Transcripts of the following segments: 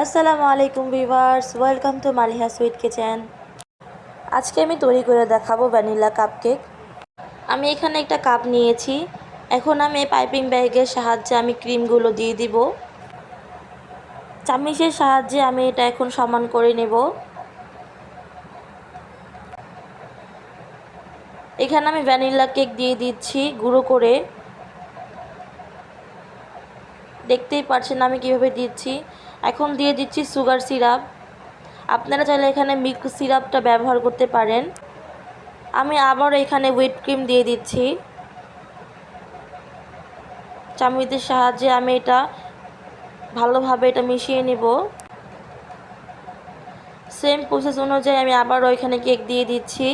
আসসালামু আলাইকুম viewers welcome to Maliha sweet kitchen. আজকে আমি তৈরি করে দেখাবো ভ্যানিলা কাপ কেক আমি এখানে একটা কাপ নিয়েছি। এখন আমি পাইপিং ব্যাগের সাহায্যে আমি ক্রিমগুলো দিয়ে দিব। চামিচের সাহায্যে আমি এটা এখন সমান করে নেব। এখানে আমি ভ্যানিলা কেক দিয়ে দিচ্ছি গুঁড়ো করে। দেখতেই পাচ্ছেন আমি কীভাবে দিচ্ছি। এখন দিয়ে দিচ্ছি সুগার সিরাপ। আপনারা চাইলে এখানে মিল্ক সিরাপটা ব্যবহার করতে পারেন। আমি আবার এখানে হুইপ ক্রিম দিয়ে দিচ্ছি। চামচের সাহায্যে আমি এটা ভালোভাবে এটা মিশিয়ে নিব। সেম প্রসেস অনুযায়ী আমি আবারও এখানে কেক দিয়ে দিচ্ছি।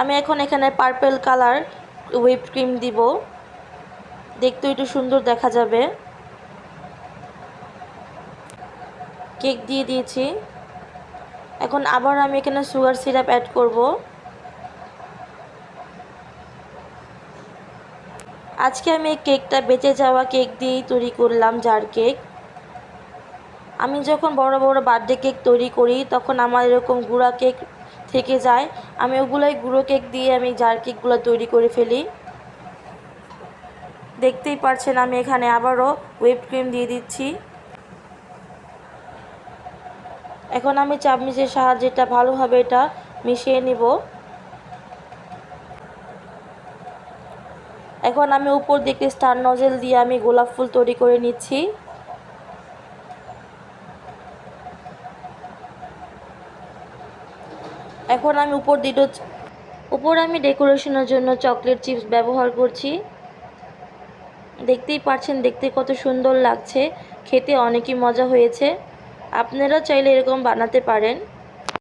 আমি এখন এখানে পার্পেল কালার হুইপ ক্রিম দিব। দেখতে একটু সুন্দর দেখা যাবে। কেক দিয়ে দিয়েছি। এখন আবার আমি এখানে সুগার সিরাপ অ্যাড করব। আজকে আমি এই কেকটা বেঁচে যাওয়া কেক দিয়েই তৈরি করলাম জার কেক আমি যখন বড় বড় বার্থডে কেক তৈরি করি, তখন আমার এরকম গুঁড়া কেক থেকে যায়। আমি ওগুলোই গুঁড়ো কেক দিয়ে আমি জার কেকগুলো তৈরি করে ফেলি। দেখতেই পারছেন আমি এখানে আবারও হুইপ ক্রিম দিয়ে দিচ্ছি। এখন আমি চামচের সাহায্যে এটা ভালোভাবে এটা মিশিয়ে নিব। এখন আমি উপর দিকে স্টার নজেল দিয়ে আমি গোলাপ ফুল তৈরি করে নিচ্ছি। এখন আমি উপর দুটো উপর আমি ডেকোরেশনের জন্য চকলেট চিপস ব্যবহার করছি। দেখতেই পাচ্ছেন, দেখতে কত সুন্দর লাগছে। খেতে অনেকই মজা হয়েছে। আপনারা চাইলে এরকম বানাতে পারেন।